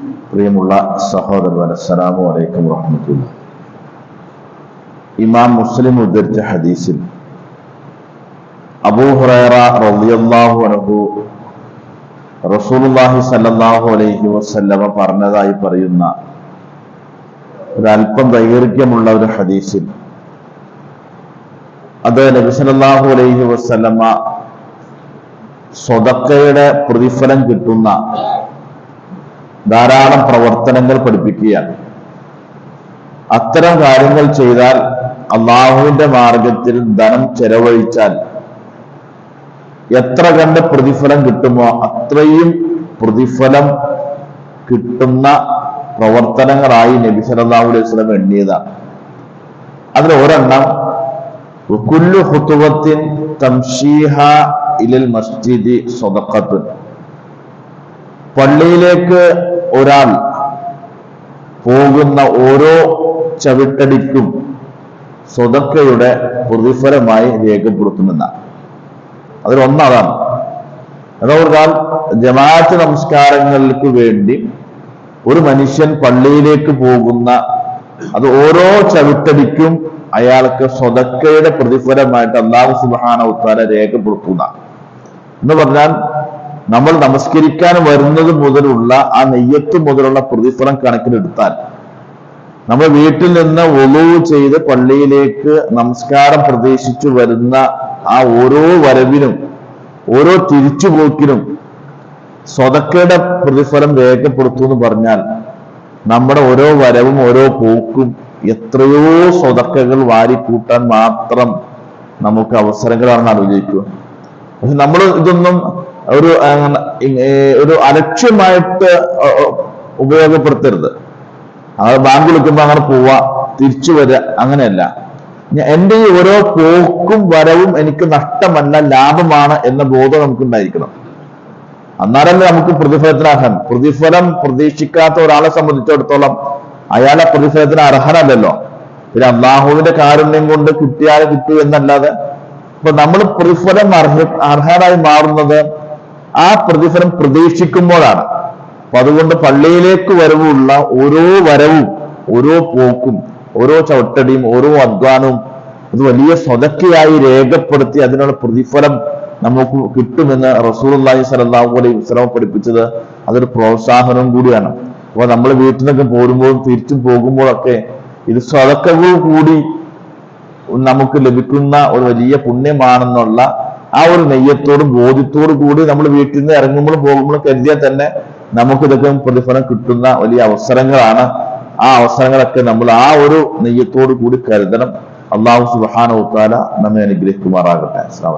പ്രിയമുള്ള സഹോദരൻ അസ്സലാമു അലൈക്കും വറഹമത്തുള്ള. ഇമാം മുസ്ലിം ഉദ്ധരിച്ച ഹദീസിൽ അബൂ ഹുറൈറ റളിയല്ലാഹു അൻഹു റസൂലുള്ളാഹി സല്ലല്ലാഹു അലൈഹി വസല്ലമ പറഞ്ഞതായി പറയുന്ന ഒരല്പം ദൈർഘ്യമുള്ള ഒരു ഹദീസിൽ അത് നബി സല്ലല്ലാഹു അലൈഹി വസല്ലമ സ്വതക്കയുടെ പ്രതിഫലം കിട്ടുന്ന ധാരാളം പ്രവർത്തനങ്ങൾ പഠിപ്പിക്കുകയാണ്. അത്തരം കാര്യങ്ങൾ ചെയ്താൽ അള്ളാഹുവിന്റെ മാർഗത്തിൽ ധനം ചെലവഴിച്ചാൽ എത്ര കണ്ട് പ്രതിഫലം കിട്ടുമോ അത്രയും പ്രതിഫലം കിട്ടുന്ന പ്രവർത്തനങ്ങളായി നബി സല്ലല്ലാഹു അലൈഹി വസല്ലം എണ്ണിയതാണ്. അതിൽ ഒരെണ്ണം കുല്ലു ഹുത്തുവത്തിൻ തംഷീഹ ഇലൽ മസ്ജിദി സ്വതക്കത്തുൻ പള്ളിയിലേക്ക് ഒരാൾ പോകുന്ന ഓരോ ചവിട്ടടിക്കും സ്വതക്കയുടെ പ്രതിഫലമായി രേഖപ്പെടുത്തുമെന്നാണ് അതിലൊന്നതാണ്. അതുകൊണ്ടാൽ ജമാഅത്ത് നമസ്കാരങ്ങൾക്ക് വേണ്ടി ഒരു മനുഷ്യൻ പള്ളിയിലേക്ക് പോകുന്ന അത് ഓരോ ചവിട്ടടിക്കും അയാൾക്ക് സ്വതക്കയുടെ പ്രതിഫലമായിട്ട് അള്ളാഹു സുബാന ഉത്താര രേഖപ്പെടുത്തുന്ന. എന്ന് പറഞ്ഞാൽ നമ്മൾ നമസ്കരിക്കാൻ വരുന്നത് മുതലുള്ള ആ നെയ്യത്ത് മുതലുള്ള പ്രതിഫലം കണക്കിലെടുത്താൽ നമ്മൾ വീട്ടിൽ നിന്ന് ഒളിവ് ചെയ്ത് പള്ളിയിലേക്ക് നമസ്കാരം പ്രതീക്ഷിച്ചു വരുന്ന ആ ഓരോ വരവിനും ഓരോ തിരിച്ചുപോക്കിനും സ്വതക്കയുടെ പ്രതിഫലം രേഖപ്പെടുത്തു എന്ന് പറഞ്ഞാൽ നമ്മുടെ ഓരോ വരവും ഓരോ പോക്കും എത്രയോ സ്വതക്കകൾ വാരിക്കൂട്ടാൻ മാത്രം നമുക്ക് അവസരങ്ങളാണെന്ന് ആലോചിക്കുക. പക്ഷെ നമ്മൾ ഇതൊന്നും ഒരു ഒരു അലക്ഷ്യമായിട്ട് ഉപയോഗപ്പെടുത്തരുത്. അത് ബാങ്ക് വിളിക്കുമ്പോൾ അങ്ങനെ പോവാ തിരിച്ചു വരിക അങ്ങനെയല്ല. എന്റെ ഈ ഓരോ പോക്കും വരവും എനിക്ക് നഷ്ടമല്ല ലാഭമാണ് എന്ന ബോധം നമുക്ക് ഉണ്ടായിരിക്കണം അന്നേരമല്ലേ നമുക്ക് പ്രതിഫലത്തിന് അർഹൻ പ്രതിഫലം പ്രതീക്ഷിക്കാത്ത ഒരാളെ സംബന്ധിച്ചിടത്തോളം അയാളെ പ്രതിഫലത്തിന് അർഹനല്ലല്ലോ. പിന്നെ അള്ളാഹുവിന്റെ കാരുണ്യം കൊണ്ട് കിട്ടിയാൽ കിട്ടൂ എന്നല്ലാതെ. ഇപ്പൊ നമ്മൾ പ്രതിഫലം അർഹ അർഹനായി മാറുന്നത് ആ പ്രതിഫലം പ്രതീക്ഷിക്കുമ്പോഴാണ്. അപ്പൊ അതുകൊണ്ട് പള്ളിയിലേക്ക് വരവുള്ള ഓരോ വരവും ഓരോ പോക്കും ഓരോ ചവിട്ടടിയും ഓരോ അധ്വാനവും അത് വലിയ സ്വതക്കയായി രേഖപ്പെടുത്തി അതിനുള്ള പ്രതിഫലം നമുക്ക് കിട്ടുമെന്ന് അള്ളാഹി സലാഹു അലൈഹി വസ്ലാം പഠിപ്പിച്ചത് അതൊരു പ്രോത്സാഹനം കൂടിയാണ്. അപ്പൊ നമ്മൾ വീട്ടിൽ നിന്നൊക്കെ പോരുമ്പോഴും തിരിച്ചും പോകുമ്പോഴൊക്കെ ഇത് സ്വതക്കവും കൂടി നമുക്ക് ലഭിക്കുന്ന ഒരു വലിയ പുണ്യമാണെന്നുള്ള ആ ഒരു നെയ്യത്തോടും ബോധ്യത്തോടു കൂടി നമ്മൾ വീട്ടിൽ നിന്ന് ഇറങ്ങുമ്പോഴും പോകുമ്പോഴും കരുതിയാൽ തന്നെ നമുക്ക് ഇതൊക്കെ പ്രതിഫലം കിട്ടുന്ന വലിയ അവസരങ്ങളാണ്. ആ അവസരങ്ങളൊക്കെ നമ്മൾ ആ ഒരു നെയ്യത്തോടു കൂടി കരുതണം. അള്ളാഹു സുബാന നമ്മെ അനുഗ്രഹിക്കുമാറാകട്ടെ. അസ്ലാം